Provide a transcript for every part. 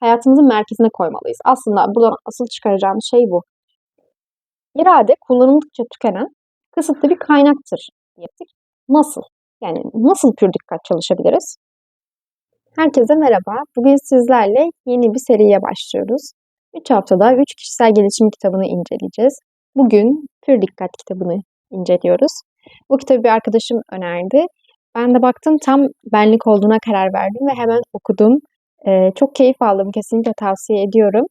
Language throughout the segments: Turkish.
hayatımızın merkezine koymalıyız. Aslında buradan asıl çıkaracağımız şey bu. İrade kullanıldıkça tükenen kısıtlı bir kaynaktır diyettik. Nasıl? Yani nasıl pür dikkat çalışabiliriz? Herkese merhaba. Bugün sizlerle yeni bir seriye başlıyoruz. 3 haftada 3 kişisel gelişim kitabını inceleyeceğiz. Bugün Pür Dikkat kitabını inceliyoruz. Bu kitabı bir arkadaşım önerdi. Ben de baktım tam benlik olduğuna karar verdim ve hemen okudum. Ee, çok keyif aldım. Kesinlikle tavsiye ediyorum.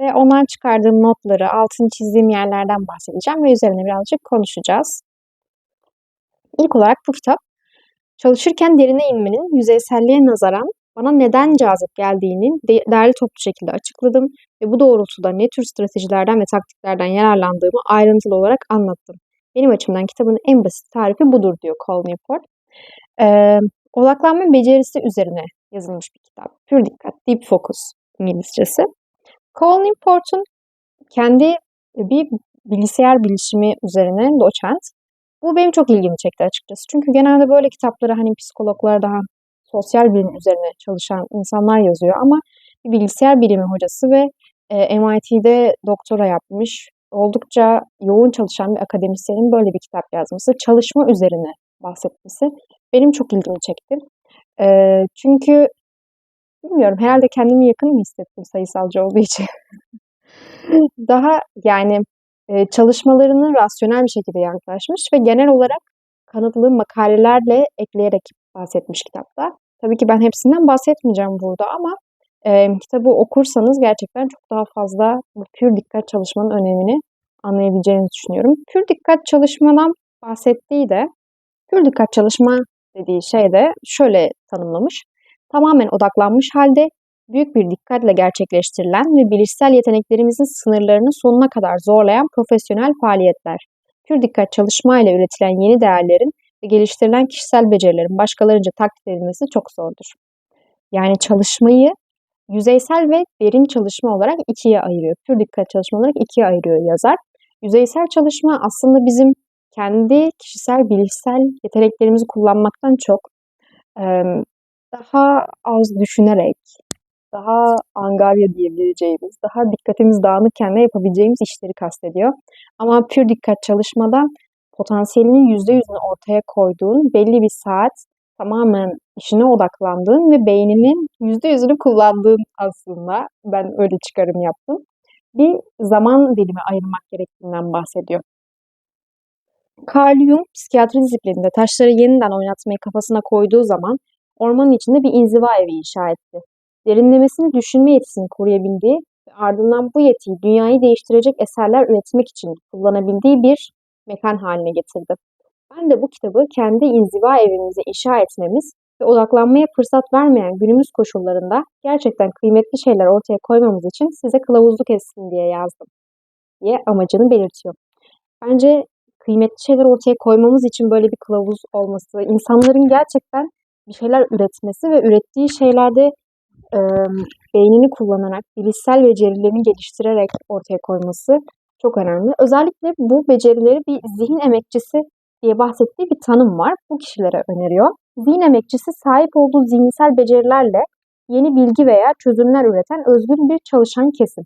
Ve ondan çıkardığım notları, altını çizdiğim yerlerden bahsedeceğim ve üzerine birazcık konuşacağız. İlk olarak bu kitap çalışırken derine inmenin yüzeyselliğe nazaran bana neden cazip geldiğini de- değerli toplu şekilde açıkladım ve bu doğrultuda ne tür stratejilerden ve taktiklerden yararlandığımı ayrıntılı olarak anlattım. Benim açımdan kitabın en basit tarifi budur diyor Cole Newport. Ee, odaklanma becerisi üzerine yazılmış bir kitap. Pür dikkat, deep focus İngilizcesi. Cole Newport'un kendi bir bilgisayar bilişimi üzerine doçent. Bu benim çok ilgimi çekti açıkçası. Çünkü genelde böyle kitapları hani psikologlar daha sosyal bilim üzerine çalışan insanlar yazıyor ama bir bilgisayar bilimi hocası ve e, MIT'de doktora yapmış, oldukça yoğun çalışan bir akademisyenin böyle bir kitap yazması, çalışma üzerine bahsetmesi benim çok ilgimi çekti. E, çünkü bilmiyorum herhalde kendimi yakın mı hissettim sayısalcı olduğu için. Daha yani e, çalışmalarını rasyonel bir şekilde yaklaşmış ve genel olarak kanıtlı makalelerle ekleyerek bahsetmiş kitapta. Tabii ki ben hepsinden bahsetmeyeceğim burada ama e, kitabı okursanız gerçekten çok daha fazla bu pür dikkat çalışmanın önemini anlayabileceğinizi düşünüyorum. Pür dikkat çalışmadan bahsettiği de pür dikkat çalışma dediği şey de şöyle tanımlamış. Tamamen odaklanmış halde büyük bir dikkatle gerçekleştirilen ve bilişsel yeteneklerimizin sınırlarını sonuna kadar zorlayan profesyonel faaliyetler. Pür dikkat çalışmayla üretilen yeni değerlerin ve geliştirilen kişisel becerilerin başkalarınca taklit edilmesi çok zordur. Yani çalışmayı yüzeysel ve derin çalışma olarak ikiye ayırıyor. Pür dikkat çalışma olarak ikiye ayırıyor yazar. Yüzeysel çalışma aslında bizim kendi kişisel bilişsel yeteneklerimizi kullanmaktan çok daha az düşünerek, daha angarya diyebileceğimiz, daha dikkatimiz dağınıkken de yapabileceğimiz işleri kastediyor. Ama pür dikkat çalışmadan potansiyelinin %100'ünü ortaya koyduğun belli bir saat tamamen işine odaklandığın ve beyninin %100'ünü kullandığın aslında ben öyle çıkarım yaptım. Bir zaman dilimi ayırmak gerektiğinden bahsediyor. Carl Jung psikiyatri disiplininde taşları yeniden oynatmayı kafasına koyduğu zaman ormanın içinde bir inziva evi inşa etti. Derinlemesini düşünme yetisini koruyabildiği ve ardından bu yetiyi dünyayı değiştirecek eserler üretmek için kullanabildiği bir mekan haline getirdi. Ben de bu kitabı kendi inziva evimizi inşa etmemiz ve odaklanmaya fırsat vermeyen günümüz koşullarında gerçekten kıymetli şeyler ortaya koymamız için size kılavuzluk etsin diye yazdım diye amacını belirtiyor. Bence kıymetli şeyler ortaya koymamız için böyle bir kılavuz olması, insanların gerçekten bir şeyler üretmesi ve ürettiği şeylerde e, beynini kullanarak, bilişsel becerilerini geliştirerek ortaya koyması çok önemli. Özellikle bu becerileri bir zihin emekçisi diye bahsettiği bir tanım var. Bu kişilere öneriyor. Zihin emekçisi sahip olduğu zihinsel becerilerle yeni bilgi veya çözümler üreten özgün bir çalışan kesim.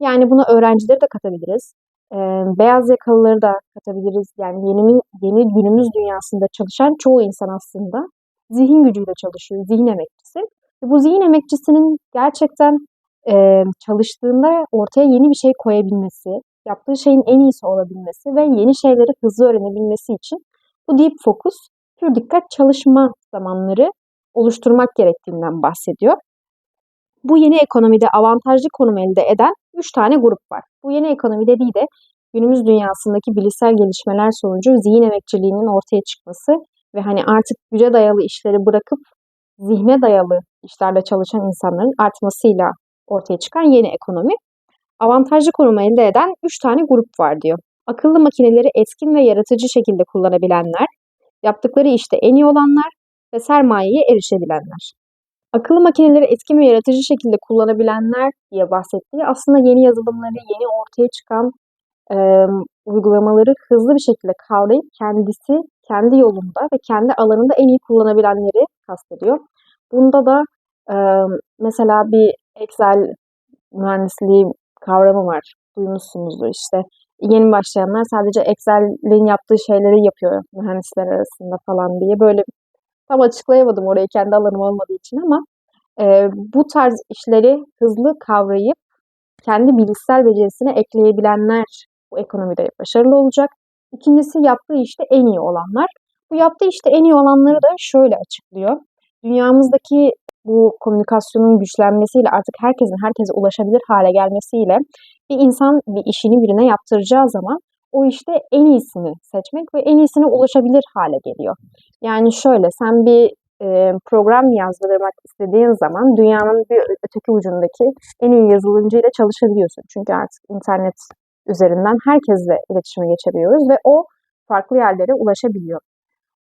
Yani buna öğrencileri de katabiliriz. E, beyaz yakalıları da katabiliriz. Yani yeni, yeni günümüz dünyasında çalışan çoğu insan aslında zihin gücüyle çalışıyor, zihin emekçisi. Ve bu zihin emekçisinin gerçekten e, çalıştığında ortaya yeni bir şey koyabilmesi, yaptığı şeyin en iyisi olabilmesi ve yeni şeyleri hızlı öğrenebilmesi için bu deep focus, pür dikkat çalışma zamanları oluşturmak gerektiğinden bahsediyor. Bu yeni ekonomide avantajlı konum elde eden 3 tane grup var. Bu yeni ekonomi dediği de günümüz dünyasındaki bilişsel gelişmeler sonucu zihin emekçiliğinin ortaya çıkması ve hani artık güce dayalı işleri bırakıp zihne dayalı işlerle çalışan insanların artmasıyla ortaya çıkan yeni ekonomi. Avantajlı konumu elde eden 3 tane grup var diyor. Akıllı makineleri etkin ve yaratıcı şekilde kullanabilenler, yaptıkları işte en iyi olanlar ve sermayeye erişebilenler. Akıllı makineleri etkin ve yaratıcı şekilde kullanabilenler diye bahsettiği aslında yeni yazılımları, yeni ortaya çıkan e, uygulamaları hızlı bir şekilde kavrayıp kendisi kendi yolunda ve kendi alanında en iyi kullanabilenleri kastediyor. Bunda da e, mesela bir Excel mühendisliği kavramı var. Duymuşsunuzdur işte. Yeni başlayanlar sadece Excel'in yaptığı şeyleri yapıyor mühendisler arasında falan diye. Böyle tam açıklayamadım orayı kendi alanım olmadığı için ama e, bu tarz işleri hızlı kavrayıp kendi bilişsel becerisine ekleyebilenler bu ekonomide başarılı olacak. İkincisi yaptığı işte en iyi olanlar. Bu yaptığı işte en iyi olanları da şöyle açıklıyor. Dünyamızdaki bu komünikasyonun güçlenmesiyle artık herkesin herkese ulaşabilir hale gelmesiyle bir insan bir işini birine yaptıracağı zaman o işte en iyisini seçmek ve en iyisine ulaşabilir hale geliyor. Yani şöyle sen bir e, program yazdırmak istediğin zaman dünyanın bir öteki ucundaki en iyi yazılımcıyla çalışabiliyorsun. Çünkü artık internet üzerinden herkesle iletişime geçebiliyoruz ve o farklı yerlere ulaşabiliyor.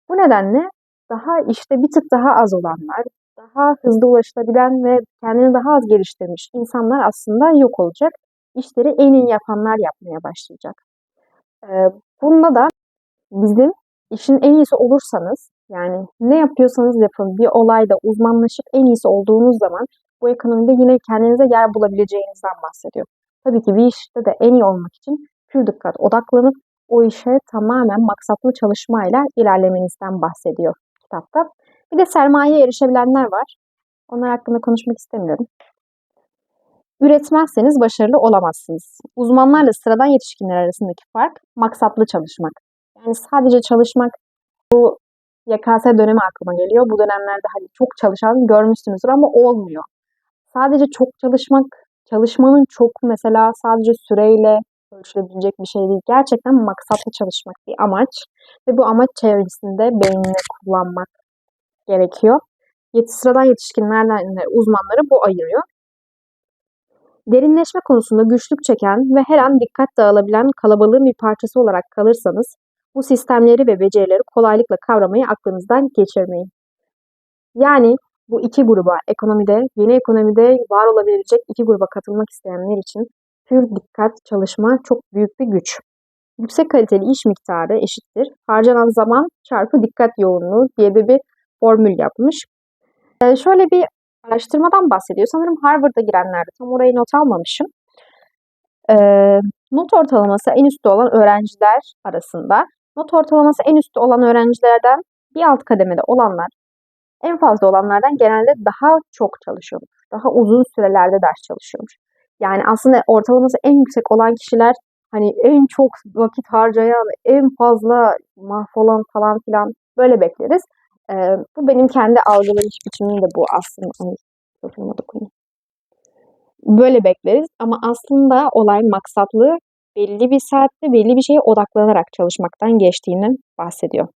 Bu nedenle daha işte bir tık daha az olanlar, daha hızlı ulaşılabilen ve kendini daha az geliştirmiş insanlar aslında yok olacak. İşleri en iyi yapanlar yapmaya başlayacak. Ee, bunda da bizim işin en iyisi olursanız yani ne yapıyorsanız yapın bir olayda uzmanlaşıp en iyisi olduğunuz zaman bu ekonomide yine kendinize yer bulabileceğinizden bahsediyor. Tabii ki bir işte de en iyi olmak için pür dikkat odaklanıp o işe tamamen maksatlı çalışmayla ilerlemenizden bahsediyor kitapta. Bir de sermayeye erişebilenler var. Onlar hakkında konuşmak istemiyorum. Üretmezseniz başarılı olamazsınız. Uzmanlarla sıradan yetişkinler arasındaki fark maksatlı çalışmak. Yani sadece çalışmak bu YKS dönemi aklıma geliyor. Bu dönemlerde hani çok çalışan görmüşsünüzdür ama olmuyor. Sadece çok çalışmak, çalışmanın çok mesela sadece süreyle ölçülebilecek bir şey değil. Gerçekten maksatlı çalışmak bir amaç ve bu amaç çevresinde beynini kullanmak gerekiyor. Yeti sıradan yetişkinlerden uzmanları bu ayırıyor. Derinleşme konusunda güçlük çeken ve her an dikkat dağılabilen kalabalığın bir parçası olarak kalırsanız bu sistemleri ve becerileri kolaylıkla kavramayı aklınızdan geçirmeyin. Yani bu iki gruba, ekonomide, yeni ekonomide var olabilecek iki gruba katılmak isteyenler için pür dikkat çalışma çok büyük bir güç. Yüksek kaliteli iş miktarı eşittir. Harcanan zaman çarpı dikkat yoğunluğu diye bir, formül yapmış. Ee, şöyle bir araştırmadan bahsediyor. Sanırım Harvard'a girenlerde tam orayı not almamışım. Ee, not ortalaması en üstte olan öğrenciler arasında not ortalaması en üstte olan öğrencilerden bir alt kademede olanlar en fazla olanlardan genelde daha çok çalışıyormuş. Daha uzun sürelerde ders çalışıyormuş. Yani aslında ortalaması en yüksek olan kişiler hani en çok vakit harcayan, en fazla mahvolan falan filan böyle bekleriz. Ee, bu benim kendi algılayış biçimim de bu aslında. Böyle bekleriz ama aslında olay maksatlı belli bir saatte belli bir şeye odaklanarak çalışmaktan geçtiğini bahsediyor.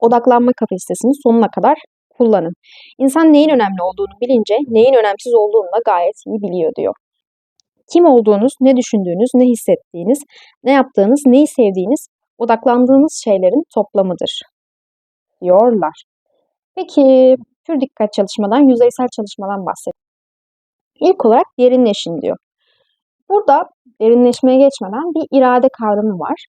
Odaklanma kapasitesini sonuna kadar kullanın. İnsan neyin önemli olduğunu bilince neyin önemsiz olduğunu da gayet iyi biliyor diyor. Kim olduğunuz, ne düşündüğünüz, ne hissettiğiniz, ne yaptığınız, neyi sevdiğiniz, odaklandığınız şeylerin toplamıdır diyorlar. Peki pür dikkat çalışmadan, yüzeysel çalışmadan bahsedelim. İlk olarak derinleşin diyor. Burada derinleşmeye geçmeden bir irade kavramı var.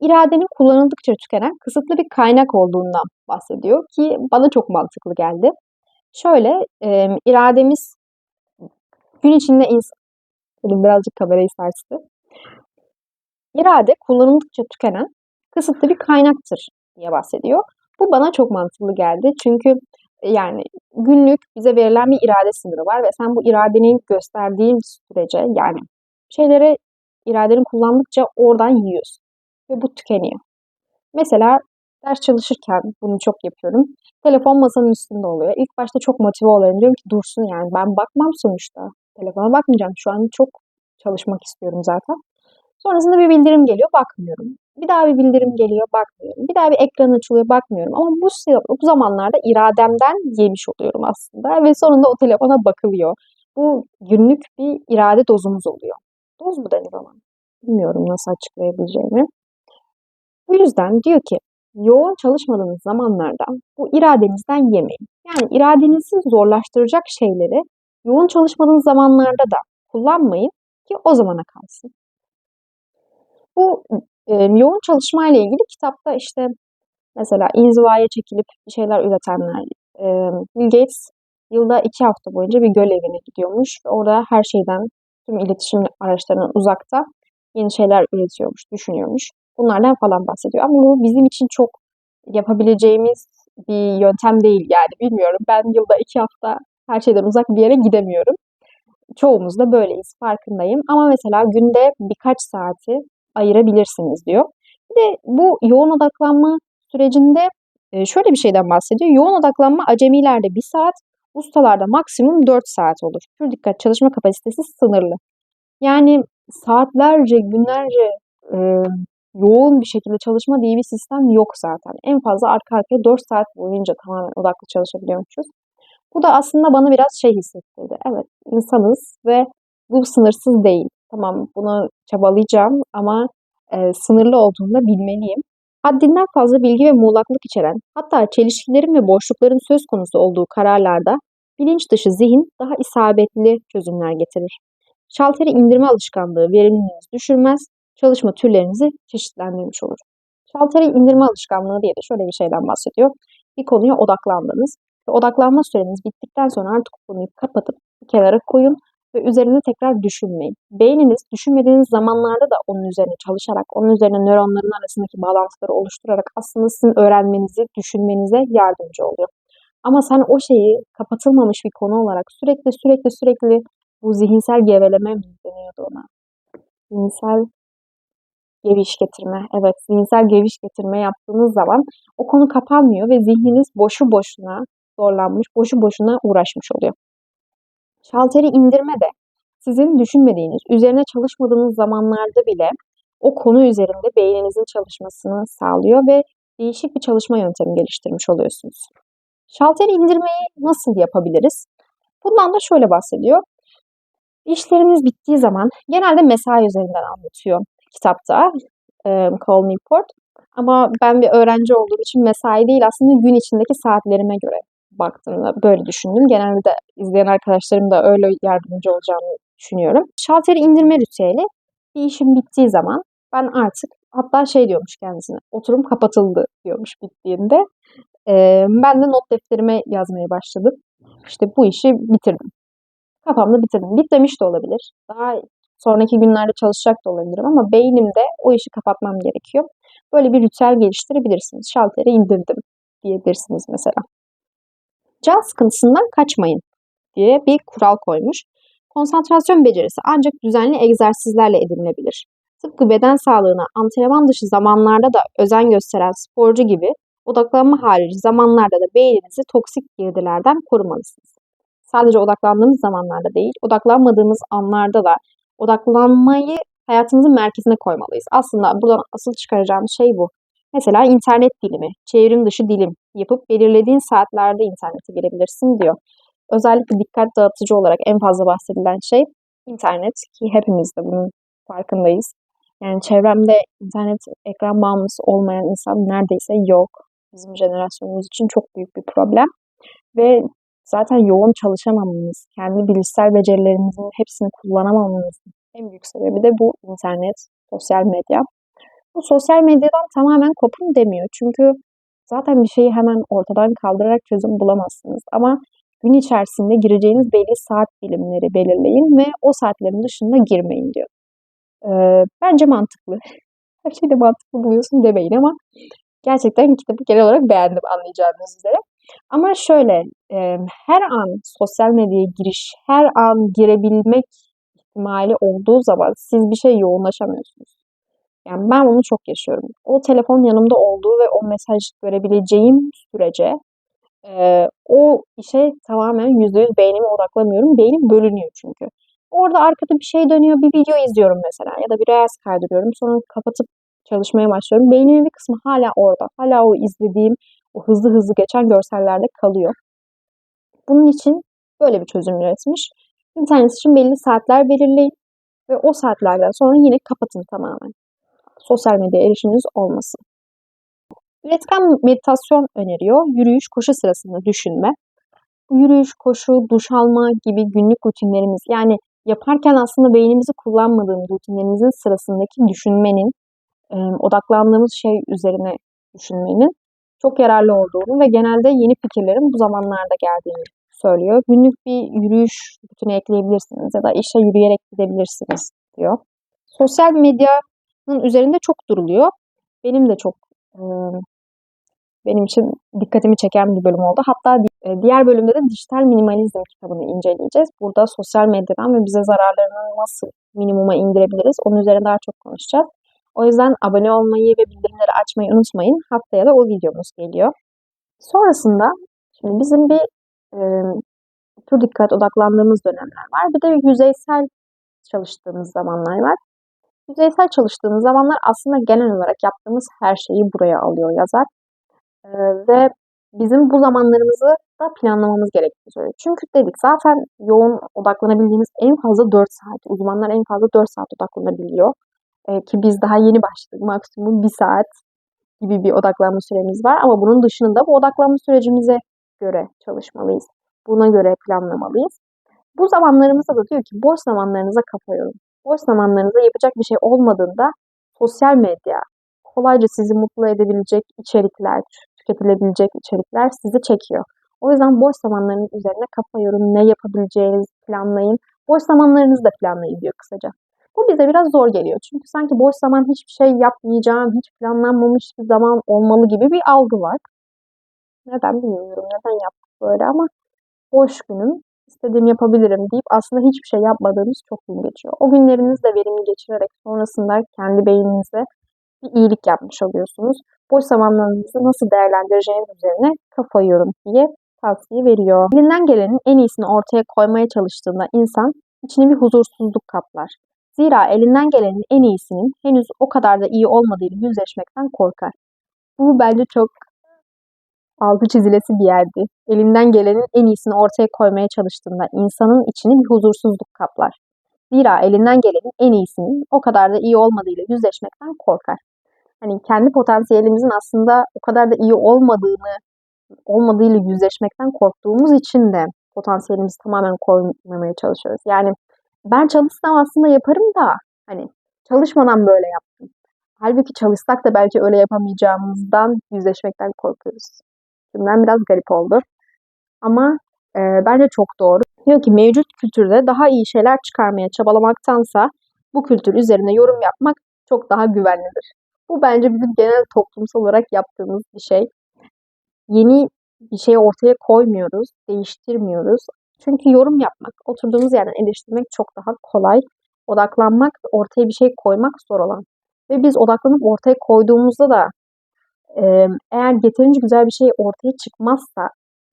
İradenin kullanıldıkça tükenen kısıtlı bir kaynak olduğundan bahsediyor ki bana çok mantıklı geldi. Şöyle e, irademiz gün içinde insan... birazcık kamerayı sarstı. İrade kullanıldıkça tükenen kısıtlı bir kaynaktır diye bahsediyor. Bu bana çok mantıklı geldi. Çünkü yani günlük bize verilen bir irade sınırı var ve sen bu iradenin gösterdiğin sürece yani şeyleri iradeni kullandıkça oradan yiyorsun ve bu tükeniyor. Mesela ders çalışırken bunu çok yapıyorum. Telefon masanın üstünde oluyor. İlk başta çok motive oluyorum. Diyorum ki dursun yani ben bakmam sonuçta. Telefona bakmayacağım. Şu an çok çalışmak istiyorum zaten. Sonrasında bir bildirim geliyor, bakmıyorum. Bir daha bir bildirim geliyor, bakmıyorum. Bir daha bir ekran açılıyor, bakmıyorum. Ama bu, bu zamanlarda irademden yemiş oluyorum aslında. Ve sonunda o telefona bakılıyor. Bu günlük bir irade dozumuz oluyor. Doz mu denir ona? Bilmiyorum nasıl açıklayabileceğimi. Bu yüzden diyor ki yoğun çalışmadığınız zamanlarda bu iradenizden yemeyin. Yani iradenizi zorlaştıracak şeyleri yoğun çalışmadığınız zamanlarda da kullanmayın ki o zamana kalsın. Bu e, yoğun çalışma ile ilgili kitapta işte mesela inzivaya çekilip bir şeyler üretenler, e, Bill Gates yılda iki hafta boyunca bir göl evine gidiyormuş. Ve orada her şeyden, tüm iletişim araçlarından uzakta yeni şeyler üretiyormuş, düşünüyormuş. Bunlardan falan bahsediyor. Ama bu bizim için çok yapabileceğimiz bir yöntem değil yani bilmiyorum. Ben yılda iki hafta her şeyden uzak bir yere gidemiyorum. Çoğumuz da böyleyiz farkındayım. Ama mesela günde birkaç saati ayırabilirsiniz diyor. Bir de bu yoğun odaklanma sürecinde e, şöyle bir şeyden bahsediyor. Yoğun odaklanma acemilerde bir saat, ustalarda maksimum 4 saat olur. Pür dikkat çalışma kapasitesi sınırlı. Yani saatlerce, günlerce e, yoğun bir şekilde çalışma diye bir sistem yok zaten. En fazla arka arkaya 4 saat boyunca tamamen odaklı çalışabiliyormuşuz. Bu da aslında bana biraz şey hissettirdi. Evet insanız ve bu sınırsız değil. Tamam bunu çabalayacağım ama e, sınırlı olduğunu da bilmeliyim. Haddinden fazla bilgi ve muğlaklık içeren, hatta çelişkilerin ve boşlukların söz konusu olduğu kararlarda bilinç dışı zihin daha isabetli çözümler getirir. Şalteri indirme alışkanlığı verimliliğinizi düşürmez, çalışma türlerinizi çeşitlendirmiş olur. Şalteri indirme alışkanlığı diye de şöyle bir şeyden bahsediyor. Bir konuya odaklandınız ve odaklanma süreniz bittikten sonra artık konuyu kapatıp bir kenara koyun ve üzerine tekrar düşünmeyin. Beyniniz düşünmediğiniz zamanlarda da onun üzerine çalışarak, onun üzerine nöronların arasındaki bağlantıları oluşturarak aslında sizin öğrenmenizi, düşünmenize yardımcı oluyor. Ama sen o şeyi kapatılmamış bir konu olarak sürekli sürekli sürekli bu zihinsel geveleme mi deniyordu ona? Zihinsel geviş getirme. Evet, zihinsel geviş getirme yaptığınız zaman o konu kapanmıyor ve zihniniz boşu boşuna zorlanmış, boşu boşuna uğraşmış oluyor. Şalteri indirme de sizin düşünmediğiniz, üzerine çalışmadığınız zamanlarda bile o konu üzerinde beyninizin çalışmasını sağlıyor ve değişik bir çalışma yöntemi geliştirmiş oluyorsunuz. Şalteri indirmeyi nasıl yapabiliriz? Bundan da şöyle bahsediyor. İşleriniz bittiği zaman genelde mesai üzerinden anlatıyor kitapta e, Call Newport. Ama ben bir öğrenci olduğum için mesai değil aslında gün içindeki saatlerime göre baktığımda böyle düşündüm. Genelde de izleyen arkadaşlarım da öyle yardımcı olacağını düşünüyorum. Şalteri indirme ritüeli bir işim bittiği zaman ben artık hatta şey diyormuş kendisine oturum kapatıldı diyormuş bittiğinde. Ee, ben de not defterime yazmaya başladım. İşte bu işi bitirdim. Kafamda bitirdim. Bitmemiş de olabilir. Daha sonraki günlerde çalışacak da olabilirim ama beynimde o işi kapatmam gerekiyor. Böyle bir ritüel geliştirebilirsiniz. Şalteri indirdim diyebilirsiniz mesela. Can sıkıntısından kaçmayın diye bir kural koymuş. Konsantrasyon becerisi ancak düzenli egzersizlerle edinilebilir. Tıpkı beden sağlığına antrenman dışı zamanlarda da özen gösteren sporcu gibi odaklanma harici zamanlarda da beyninizi toksik girdilerden korumalısınız. Sadece odaklandığımız zamanlarda değil, odaklanmadığımız anlarda da odaklanmayı hayatımızın merkezine koymalıyız. Aslında buradan asıl çıkaracağımız şey bu. Mesela internet dilimi, çevrim dışı dilim yapıp belirlediğin saatlerde internete girebilirsin diyor. Özellikle dikkat dağıtıcı olarak en fazla bahsedilen şey internet ki hepimiz de bunun farkındayız. Yani çevremde internet ekran bağımlısı olmayan insan neredeyse yok. Bizim jenerasyonumuz için çok büyük bir problem. Ve zaten yoğun çalışamamamız, kendi bilişsel becerilerimizin hepsini kullanamamamızın en büyük sebebi de bu internet, sosyal medya. Bu sosyal medyadan tamamen kopun demiyor. Çünkü zaten bir şeyi hemen ortadan kaldırarak çözüm bulamazsınız. Ama gün içerisinde gireceğiniz belli saat dilimleri belirleyin ve o saatlerin dışında girmeyin diyor. Ee, bence mantıklı. Her şeyde mantıklı buluyorsun demeyin ama gerçekten kitabı genel olarak beğendim anlayacağınız üzere. Ama şöyle e, her an sosyal medyaya giriş, her an girebilmek ihtimali olduğu zaman siz bir şey yoğunlaşamıyorsunuz. Yani ben bunu çok yaşıyorum. O telefon yanımda olduğu ve o mesaj görebileceğim sürece e, o işe tamamen yüzde yüz beynime odaklamıyorum. Beynim bölünüyor çünkü. Orada arkada bir şey dönüyor, bir video izliyorum mesela ya da bir reels kaydırıyorum. Sonra kapatıp çalışmaya başlıyorum. Beynimin bir kısmı hala orada. Hala o izlediğim, o hızlı hızlı geçen görsellerde kalıyor. Bunun için böyle bir çözüm üretmiş. İnternet için belli saatler belirleyin ve o saatlerden sonra yine kapatın tamamen sosyal medya erişiminiz olmasın. Üretken meditasyon öneriyor. Yürüyüş, koşu sırasında düşünme. Yürüyüş, koşu, duş alma gibi günlük rutinlerimiz yani yaparken aslında beynimizi kullanmadığımız rutinlerimizin sırasındaki düşünmenin, odaklandığımız şey üzerine düşünmenin çok yararlı olduğunu ve genelde yeni fikirlerin bu zamanlarda geldiğini söylüyor. Günlük bir yürüyüş rutini ekleyebilirsiniz ya da işe yürüyerek gidebilirsiniz diyor. Sosyal medyanın üzerinde çok duruluyor. Benim de çok benim için dikkatimi çeken bir bölüm oldu. Hatta diğer bölümde de dijital minimalizm kitabını inceleyeceğiz. Burada sosyal medyadan ve bize zararlarını nasıl minimuma indirebiliriz onun üzerine daha çok konuşacağız. O yüzden abone olmayı ve bildirimleri açmayı unutmayın. Haftaya da o videomuz geliyor. Sonrasında şimdi bizim bir e, tür dikkat odaklandığımız dönemler var. Bir de yüzeysel çalıştığımız zamanlar var. Yüzeysel çalıştığımız zamanlar aslında genel olarak yaptığımız her şeyi buraya alıyor yazar. Ee, ve bizim bu zamanlarımızı da planlamamız gerektiğini söylüyor. Çünkü dedik zaten yoğun odaklanabildiğimiz en fazla 4 saat. Uzmanlar en fazla 4 saat odaklanabiliyor. Ee, ki biz daha yeni başladık. Maksimum 1 saat gibi bir odaklanma süremiz var. Ama bunun dışında bu odaklanma sürecimize göre çalışmalıyız. Buna göre planlamalıyız. Bu zamanlarımızda da diyor ki boş zamanlarınıza kafa yorun. Boş zamanlarınızda yapacak bir şey olmadığında sosyal medya, kolayca sizi mutlu edebilecek içerikler, tüketilebilecek içerikler sizi çekiyor. O yüzden boş zamanlarınız üzerine kafa yorun, ne yapabileceğinizi planlayın. Boş zamanlarınızı da planlayın diyor kısaca. Bu bize biraz zor geliyor. Çünkü sanki boş zaman hiçbir şey yapmayacağım, hiç planlanmamış bir zaman olmalı gibi bir algı var. Neden bilmiyorum, neden yaptık böyle ama boş günüm, istediğimi yapabilirim deyip aslında hiçbir şey yapmadığımız çok gün geçiyor. O günlerinizi de verimli geçirerek sonrasında kendi beyninize bir iyilik yapmış oluyorsunuz. Boş zamanlarınızı nasıl değerlendireceğiniz üzerine kafa yorun diye tavsiye veriyor. Elinden gelenin en iyisini ortaya koymaya çalıştığında insan içini bir huzursuzluk kaplar. Zira elinden gelenin en iyisinin henüz o kadar da iyi olmadığıyla yüzleşmekten korkar. Bu bence çok altı çizilesi bir yerdi. Elinden gelenin en iyisini ortaya koymaya çalıştığında insanın içini bir huzursuzluk kaplar. Zira elinden gelenin en iyisinin o kadar da iyi olmadığıyla yüzleşmekten korkar. Hani kendi potansiyelimizin aslında o kadar da iyi olmadığını olmadığıyla yüzleşmekten korktuğumuz için de potansiyelimizi tamamen koymamaya çalışıyoruz. Yani ben çalışsam aslında yaparım da hani çalışmadan böyle yaptım. Halbuki çalışsak da belki öyle yapamayacağımızdan yüzleşmekten korkuyoruz. Cümlem biraz garip oldu. Ama e, bence çok doğru. Diyor ki mevcut kültürde daha iyi şeyler çıkarmaya çabalamaktansa bu kültür üzerine yorum yapmak çok daha güvenlidir. Bu bence bizim genel toplumsal olarak yaptığımız bir şey. Yeni bir şey ortaya koymuyoruz, değiştirmiyoruz. Çünkü yorum yapmak, oturduğumuz yerden eleştirmek çok daha kolay. Odaklanmak ortaya bir şey koymak zor olan. Ve biz odaklanıp ortaya koyduğumuzda da eğer yeterince güzel bir şey ortaya çıkmazsa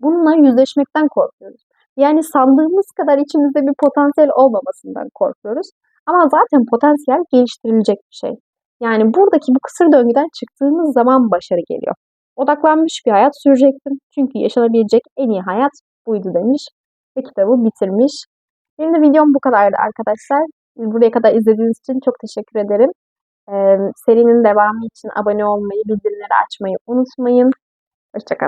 bununla yüzleşmekten korkuyoruz. Yani sandığımız kadar içimizde bir potansiyel olmamasından korkuyoruz. Ama zaten potansiyel geliştirilecek bir şey. Yani buradaki bu kısır döngüden çıktığımız zaman başarı geliyor. Odaklanmış bir hayat sürecektim. Çünkü yaşanabilecek en iyi hayat buydu demiş ve kitabı bitirmiş. Benim de videom bu kadardı arkadaşlar. Buraya kadar izlediğiniz için çok teşekkür ederim. Serinin devamı için abone olmayı, bildirimleri açmayı unutmayın. Hoşçakalın.